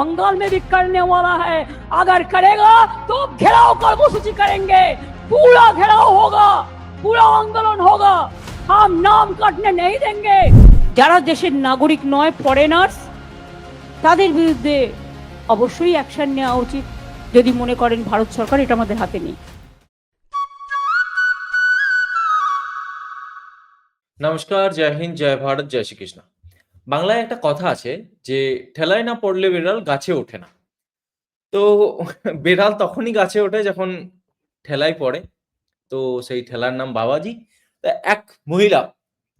बंगाल में भी करने वाला है अगर करेगा तो घेराव कर्मसूची करेंगे पूरा घेराव होगा पूरा आंदोलन होगा हम नाम काटने नहीं देंगे যারা দেশের নাগরিক নয় ফরেনার্স তাদের বিরুদ্ধে অবশ্যই অ্যাকশন নেওয়া উচিত যদি মনে করেন ভারত সরকার এটা আমাদের হাতে নেই নমস্কার জয় হিন্দ জয় ভারত জয় শ্রীকৃষ্ণ বাংলায় একটা কথা আছে যে ঠেলায় না পড়লে বিড়াল গাছে ওঠে না তো বিড়াল তখনই গাছে ওঠে যখন ঠেলায় পড়ে তো সেই ঠেলার নাম বাবাজি তা এক মহিলা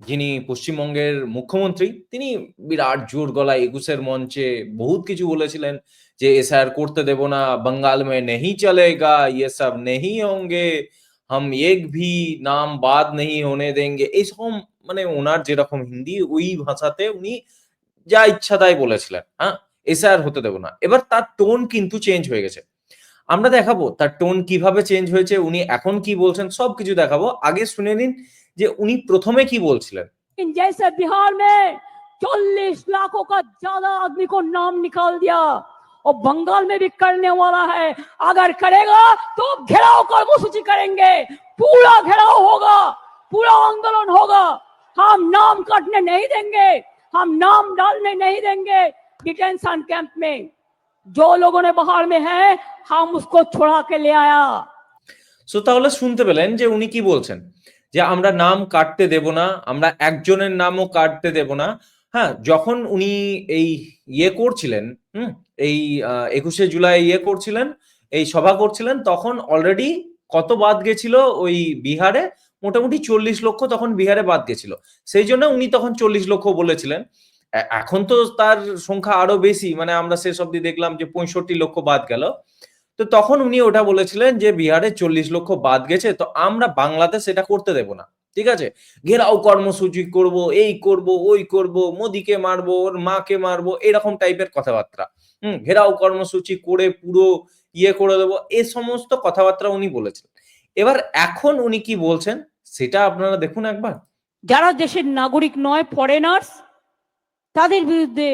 যিনি পশ্চিমবঙ্গের মুখ্যমন্ত্রী তিনি বিরাট জোর গলায় একুশের মঞ্চে বহুত কিছু বলেছিলেন যে এসআর করতে দেব না बंगाल में नहीं चलेगा ये सब नहीं होंगे हम एक भी নাম বাদ नहीं होने देंगे এইসব মানে ওনার যেরকম হিন্দি ওই ভাষাতে উনি যা ইচ্ছা তাই বলেছিলেন হ্যাঁ এসআর হতে দেব না এবার তার টোন কিন্তু চেঞ্জ হয়ে গেছে আমরা দেখাবো তার টোন কিভাবে চেঞ্জ হয়েছে উনি এখন কি বলছেন সবকিছু দেখাবো আগে শুনে নিন যে উনি প্রথমে কি বলছিলেন लेकिन जैसे बिहार में चालीस लाखों का ज्यादा आदमी को नाम निकाल दिया और बंगाल में भी करने वाला है अगर करेगा तो घेराव कर्मसूची करेंगे पूरा घेराव होगा पूरा आंदोलन होगा हम नाम काटने नहीं देंगे हम नाम डालने नहीं देंगे डिटेंशन कैंप में जो लोगों ने बाहर में है हम उसको छुड़ा के ले आया সো তাহলে শুনতে পেলেন যে উনি কি বলছেন যে আমরা নাম কাটতে দেব না আমরা একজনের নামও কাটতে দেব না হ্যাঁ যখন উনি এই ইয়ে করছিলেন হুম এই একুশে জুলাই ইয়ে করছিলেন এই সভা করছিলেন তখন অলরেডি কত বাদ গেছিল ওই বিহারে মোটামুটি চল্লিশ লক্ষ তখন বিহারে বাদ গেছিল। সেই জন্য উনি তখন চল্লিশ লক্ষ বলেছিলেন। এখন তো তার সংখ্যা আরও বেশি মানে আমরা শেষ অব্দি দেখলাম যে পঁয়ষট্টি লক্ষ বাদ গেল। তো তখন উনি ওটা বলেছিলেন যে বিহারে চল্লিশ লক্ষ বাদ গেছে, তো আমরা বাংলাতে সেটা করতে দেব না। ঠিক আছে? ঘেরাও কর্মসূচি করব, এই করব, ওই করব, মোদিকে মারবো, ওর মাকে মারবো, এরকম টাইপের কথাবার্তা। হুম, ঘেরাও কর্মসূচি করে পুরো ইয়ে করে দেবো, এ সমস্ত কথাবার্তা উনি বলেছেন এবার এখন উনি কি বলছেন? সেটা আপনারা দেখুন একবার। যারা দেশের নাগরিক নয় ফরেনার্স তাদের বিরুদ্ধে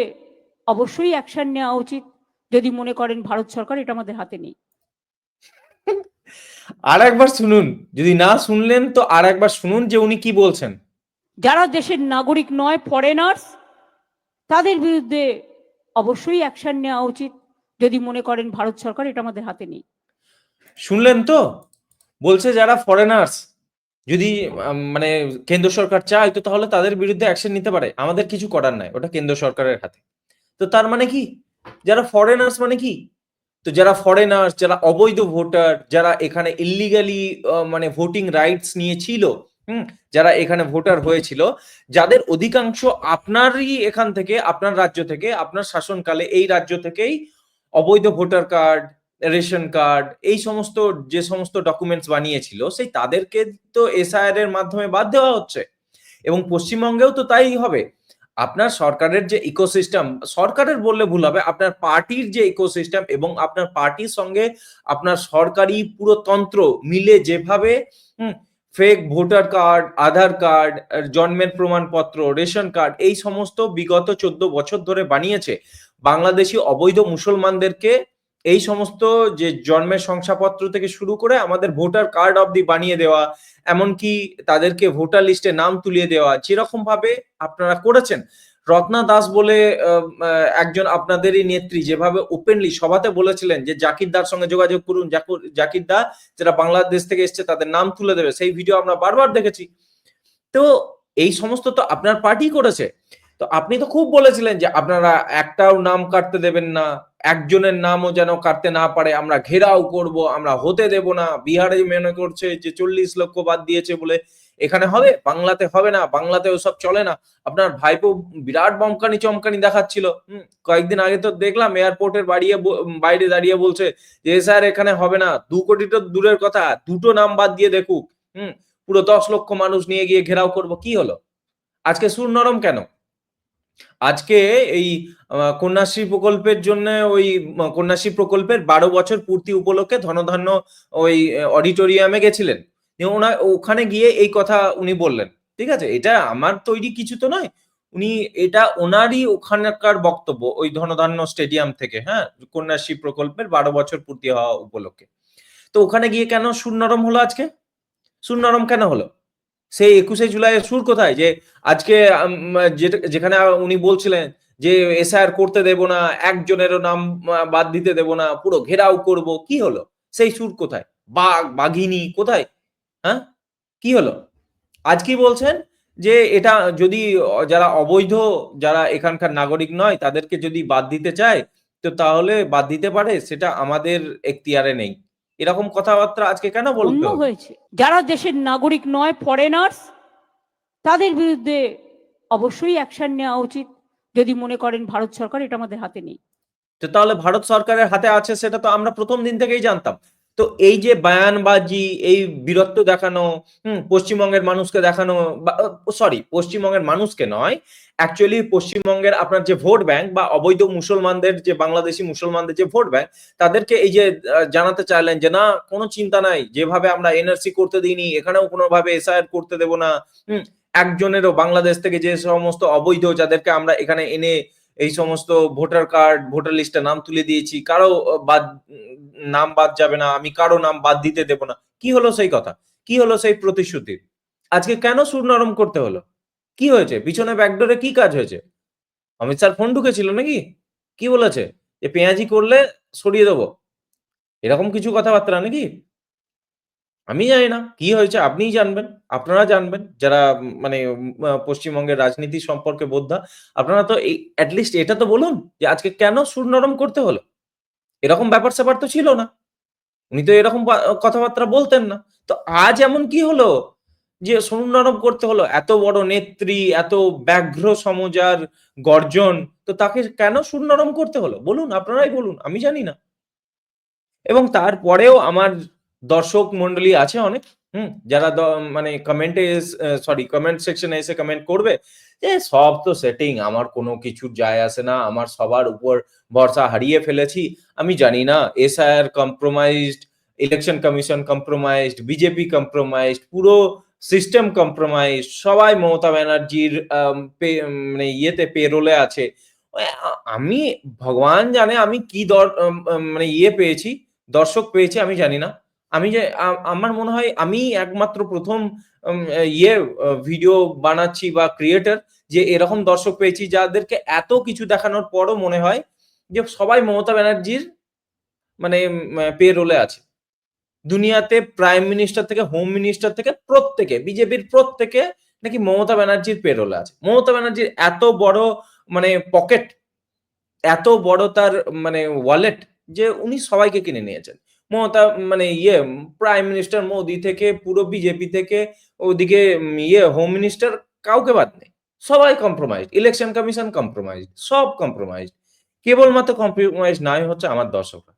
অবশ্যই অ্যাকশন নেওয়া উচিত। যদি মনে করেন ভারত সরকার এটা আমাদের হাতে নেই। আর একবার শুনুন যদি না শুনলেন তো আর একবার শুনুন যে উনি কি বলছেন। যারা দেশের নাগরিক নয় ফরেনার্স তাদের বিরুদ্ধে অবশ্যই অ্যাকশন নেওয়া উচিত। যদি মনে করেন ভারত সরকার এটা আমাদের হাতে নেই। শুনলেন তো? বলছে যারা ফরেনার্স যদি মানে কেন্দ্র সরকার চায়, তো তাহলে তাদের বিরুদ্ধে অ্যাকশন নিতে পারে। আমাদের কিছু করার নাই, ওটা কেন্দ্র সরকারের হাতে। তো তার মানে কি? যারা ফরেনার্স মানে কি? তো যারা ফরেনার্স যারা অবৈধ ভোটার, যারা এখানে ইলিগালি মানে ভোটিং রাইটস নিয়েছিল, হুম, যারা এখানে ভোটার হয়েছিল, যাদের অধিকাংশ আপনারই এখান থেকে, আপনার রাজ্য থেকে, আপনার শাসনকালে এই রাজ্য থেকেই অবৈধ ভোটার কার্ড রেশন কার্ড, এই সমস্ত, যে সমস্ত ডকুমেন্টস বানিয়েছিল, সেই তাদেরকে তো এসআইআর এর মাধ্যমে বাদ দেওয়া হচ্ছে। এবং পশ্চিমবঙ্গেও তো তাই হবে। আপনার সরকারের যে ইকোসিস্টেম সরকারের বললে ভুল হবে, আপনার পার্টির যে ইকোসিস্টেম এবং আপনার পার্টির সঙ্গে আপনার সরকারি পুরো তন্ত্র মিলে যেভাবে fake voter card Aadhaar card জন্মের প্রমাণপত্র, রেশন কার্ড, এই সমস্ত বিগত চোদ্দ বছর ধরে বানিয়েছে। বাংলাদেশি অবৈধ মুসলমানদেরকে এই সমস্ত যে জন্মের শংসাপত্র থেকে শুরু করে আমাদের ভোটার কার্ড অবধি বানিয়ে দেওয়া, এমনকি তাদেরকে ভোটার লিস্টে নাম তুলিয়ে দেওয়া যেরকম ভাবে আপনারা করেছেন। রত্না দাস বলে একজন আপনাদেরই নেত্রী যেভাবে ওপেনলি সভাতে বলেছিলেন যে জাকির দার সঙ্গে যোগাযোগ করুন, জাকির দা যারা বাংলাদেশ থেকে এসছে তাদের নাম তুলে দেবে। সেই ভিডিও আমরা বারবার দেখেছি। তো এই সমস্ত তো আপনার পার্টি করেছে। তো আপনি তো খুব বলেছিলেন যে আপনারা একটাও নাম কাটতে দেবেন না একজনের নামও যেন কাটতে না পারে আমরা ঘেরাও করব আমরা হতে দেব না বিহারে মনে করছে যে চল্লিশ লক্ষ বাদ দিয়েছে বলে এখানে হবে বাংলাতে হবে না বাংলাতে ওসব চলে না। আপনার ভাইপো বিরাট বমকানি চমকানি দেখাচ্ছিল। হুম, কয়েকদিন আগে তো দেখলাম এয়ারপোর্টের বাড়িয়ে বাইরে দাঁড়িয়ে বলছে যে স্যার এখানে হবে না দু কোটি তো দূরের কথা দুটো নাম বাদ দিয়ে দেখুক। হম পুরো দশ লক্ষ মানুষ নিয়ে গিয়ে ঘেরাও করব কি হলো? আজকে সুর নরম কেন? আজকে এই কন্যাশ্রী প্রকল্পের জন্য ওই কন্যাশ্রী প্রকল্পের বারো বছর পূর্তি উপলক্ষে ধনধান্য ওই অডিটোরিয়ামে গেছিলেন। দিয়ে ওনা, ওখানে গিয়ে এই কথা উনি বললেন। ঠিক আছে? এটা আমার তৈরি কিছু তো নয়। উনি, এটা ওনারই ওখানকার বক্তব্য ওই ধনধান্য স্টেডিয়াম থেকে হ্যাঁ? কন্যাশ্রী প্রকল্পের বারো বছর পূর্তি হওয়া উপলক্ষে। তো ওখানে গিয়ে কেন সুর নরম হলো আজকে? সুর নরম কেন হলো? সেই একুশে জুলাইয়ের সুর কোথায়? যে আজকে যেখানে উনি বলছিলেন যে এসআইআর করতে দেব না, একজনেরও নাম বাদ দিতে দেব না, পুরো ঘেরাও করব, কি হলো? সেই সুর কোথায়? বাঘ, বাঘিনী কোথায়? হ্যাঁ? কি হলো? আজ কি বলছেন? যে এটা যদি যারা অবৈধ, যারা এখানকার নাগরিক নয়, তাদেরকে যদি বাদ দিতে চায়, তো তাহলে বাদ দিতে পারে, সেটা আমাদের এখতিয়ারে নেই। এরকম কথাবার্তা আজকে কেন বলতে হয়েছে। যারা দেশের নাগরিক নয় ফরেনার্স তাদের বিরুদ্ধে অবশ্যই অ্যাকশন নেওয়া উচিত। যদি মনে করেন ভারত সরকার এটা আমাদের হাতে নেই। তো তাহলে ভারত সরকারের হাতে আছে সেটা তো আমরা প্রথম দিন থেকেই জানতাম। তো এই যে বায়ানবাজি, এই বীরত্ব দেখানো, হুম, পশ্চিমবঙ্গের মানুষকে দেখানো সরি পশ্চিমবঙ্গের মানুষকে নয় অ্যাকচুয়ালি পশ্চিমবঙ্গের আপনার যে ভোট ব্যাংক বা অবৈধ মুসলমানদের যে, বাংলাদেশি মুসলমানদের যে ভোট ব্যাংক, তাদেরকে এই যে জানাতে চাইলেন যে, না, কোনো চিন্তা নাই, যেভাবে আমরা এনআরসি করতে দিইনি, এখানেও কোনোভাবে এসআইআর করতে দেব না। হুম, একজনেরও বাংলাদেশ থেকে যে সমস্ত অবৈধ যাদেরকে আমরা এখানে এনে এই সমস্ত ভোটার কার্ড, ভোটার লিস্টে নাম তুলে দিয়েছি, কারও বাদ নাম বাদ যাবে না, আমি কারও নাম বাদ দিতে দেব না। কি হলো সেই কথা? কি হলো সেই প্রতিশ্রুতি? আজকে কেন সুর নরম করতে হলো? কি হয়েছে? পিছনে ব্যাকডোরে কি কাজ হয়েছে? অমিত স্যার ফোন ঢুকেছিল নাকি? কি বলেছে? যে পেঁয়াজি করলে সরিয়ে দেবো। এরকম কিছু কথাবার্তা নাকি? আমি জানি না, কি হয়েছে আপনিই জানবেন, আপনারা জানবেন, যারা মানে পশ্চিমবঙ্গের রাজনীতি সম্পর্কে বোদ্ধা, আপনারা তো এই অ্যাটলিস্ট এটা তো বলুন যে আজকে কেন সুর নরম করতে হলো? এরকম ব্যাপার স্যাপার তো ছিল না। উনি তো এরকম কথাবার্তা বলতেন না। তো আজ এমন কি হলো যে সুর নরম করতে হলো? এত বড় নেত্রী, এত ব্যাঘ্র সমজার গর্জন, তো তাকে কেন সুর নরম করতে হলো? বলুন, আপনারাই বলুন, আমি জানি না। এবং তারপরেও আমার দর্শক মন্ডলী আছে অনেক, হুম, যারা মানে কমেন্টে সরি কমেন্ট সেকশনে এসে কমেন্ট করবে যে সব তো সেটিং আমার কোনো কিছু যায় আসে না, আমার সবার উপর ভরসা হারিয়ে ফেলেছি, আমি জানি না SIR compromised election commission compromised BJP compromised পুরো সিস্টেম কম্প্রোমাইজ সবাই মমতা ব্যানার্জির মানে ইয়েতে পেরোলে আছে। আমি, ভগবান জানে আমি কি দর মানে ইয়ে পেয়েছি, দর্শক পেয়েছি, আমি জানি না। আমি যে আমার মনে হয় আমি একমাত্র প্রথম ইয়ে ভিডিও বানাচ্ছি বা ক্রিয়েটার যে এরকম দর্শক পেয়েছি যাদেরকে এত কিছু দেখানোর পরও মনে হয় যে সবাই মমতা ব্যানার্জির মানে পে রোলে আছে। দুনিয়াতে প্রাইম মিনিস্টার থেকে হোম মিনিস্টার থেকে প্রত্যেকে, বিজেপির প্রত্যেকে নাকি মমতা ব্যানার্জির পে রোলে আছে। মমতা ব্যানার্জির এত বড় মানে পকেট এত বড় তার মানে ওয়ালেট যে উনি সবাইকে কিনে নিয়েছেন। মমতা মানে ইয়ে প্রাইম মিনিস্টার মোদি থেকে, পুরো বিজেপি থেকে, ওদিকে ইয়ে হোম মিনিস্টার কাউকে বাদ নেই। সবাই কম্প্রোমাইজ ইলেকশন কমিশন কম্প্রোমাইজ সব কম্প্রোমাইজ কেবলমাত্র কম্প্রোমাইজ নাই হচ্ছে আমার দর্শকরা।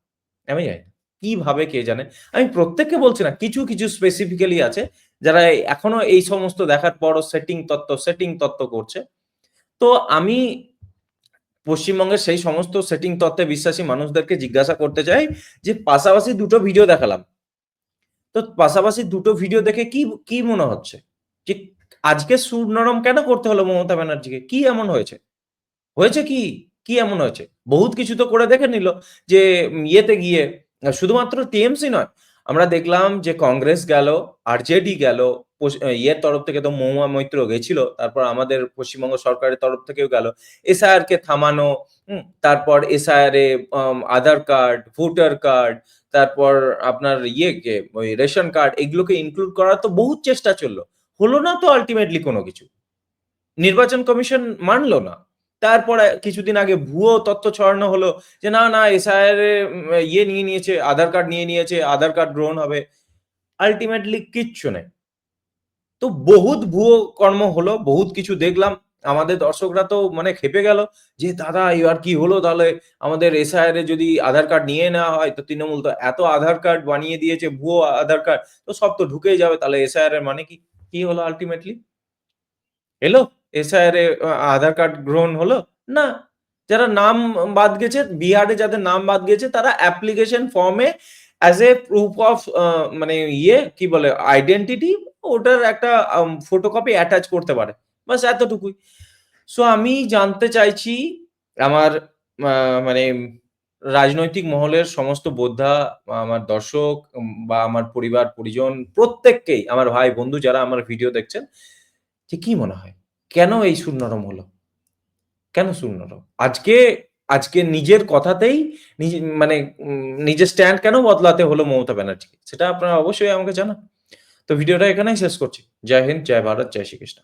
আমি জানি কীভাবে কে জানে? আমি প্রত্যেককে বলছি না, কিছু কিছু স্পেসিফিক্যালি আছে, যারা এখনও এই সমস্ত দেখার পরও সেটিং তত্ত্ব সেটিং তত্ত্ব করছে। তো আমি পশ্চিমবঙ্গের সেই সমস্ত সেটিং তত্ত্বে বিশ্বাসী মানুষদেরকে জিজ্ঞাসা করতে চাই যে পাশাপাশি দুটো ভিডিও দেখালাম। তো পাশাপাশি দুটো ভিডিও দেখে কি কি মনে হচ্ছে? যে আজকে সুর নরম কেন করতে হলো মমতা ব্যানার্জিকে? কি এমন হয়েছে? হয়েছে কি? কি এমন হয়েছে? বহুত কিছু তো করে দেখে নিল যে ইয়েতে গিয়ে, শুধুমাত্র টিএমসি নয়, আমরা দেখলাম যে কংগ্রেস গেল আরজেডি গেল ইয়ের তরফ থেকে তো মহুয়া মৈত্র গেছিল, তারপর আমাদের পশ্চিমবঙ্গ সরকারের তরফ থেকেও গেল। এসআইআর কে থামানো তারপর এসআইআর এ আধার কার্ড, ভোটার কার্ড, তারপর আপনার ইয়েকে ওই রেশন কার্ড, এগুলোকে ইনক্লুড করার তো বহুত চেষ্টা চলল। হলো না তো আলটিমেটলি কোনো কিছু। নির্বাচন কমিশন মানলো না। তারপরে কিছুদিন আগে ভুয়ো তথ্য ছড়ানো হলো যে না না এসআইআর ইয়ে নিয়ে নিয়েছে, আধার কার্ড নিয়ে নিয়েছে, আধার কার্ড গ্রহণ হবে। আলটিমেটলি কিচ্ছু নেই। তো বহুত ভুয়ো কর্ম হলো, বহুত কিছু দেখলাম। আমাদের দর্শকরা তো মানে খেপে গেল যে, দাদা, এবার কি হলো তাহলে? আমাদের এসআইআর এ যদি আধার কার্ড নিয়ে নেওয়া হয়, তো তৃণমূল তো এত আধার কার্ড বানিয়ে দিয়েছে, ভুয়ো আধার কার্ড, তো সব তো ঢুকেই যাবে। তাহলে এসআইআর এর মানে কি? কি হলো আলটিমেটলি এলো? এসআইআর এ আধার কার্ড গ্রহণ হলো? না। যারা নাম বাদ গেছে, বিহারে যাদের নাম বাদ গেছে, তারা অ্যাপ্লিকেশন ফর্মে অ্যাজ এ প্রুফ অফ মানে ইয়ে কি বলে আইডেন্টিটি ওটার একটা ফটোকপি অ্যাটাচ করতে পারে। বাস এতটুকুই। সো আমি জানতে চাইছি, আমার মানে রাজনৈতিক মহলের সমস্ত বোদ্ধা, আমার দর্শক বা আমার পরিবার, পরিজন, প্রত্যেককেই, আমার ভাই, বন্ধু যারা আমার ভিডিও দেখছেন যে কি মনে হয়। কেন এই নরম হলো? কেন নরম? আজকে আজকে নিজের কথাতেই, নিজে মানে নিজের স্ট্যান্ড কেন বদলাতে হলো মমতা ব্যানার্জি সেটা আপনারা অবশ্যই আমাকে জানান। তো ভিডিওটা এখানেই শেষ করছি। জয় হিন্দ জয় ভারত জয় শ্রীকৃষ্ণ।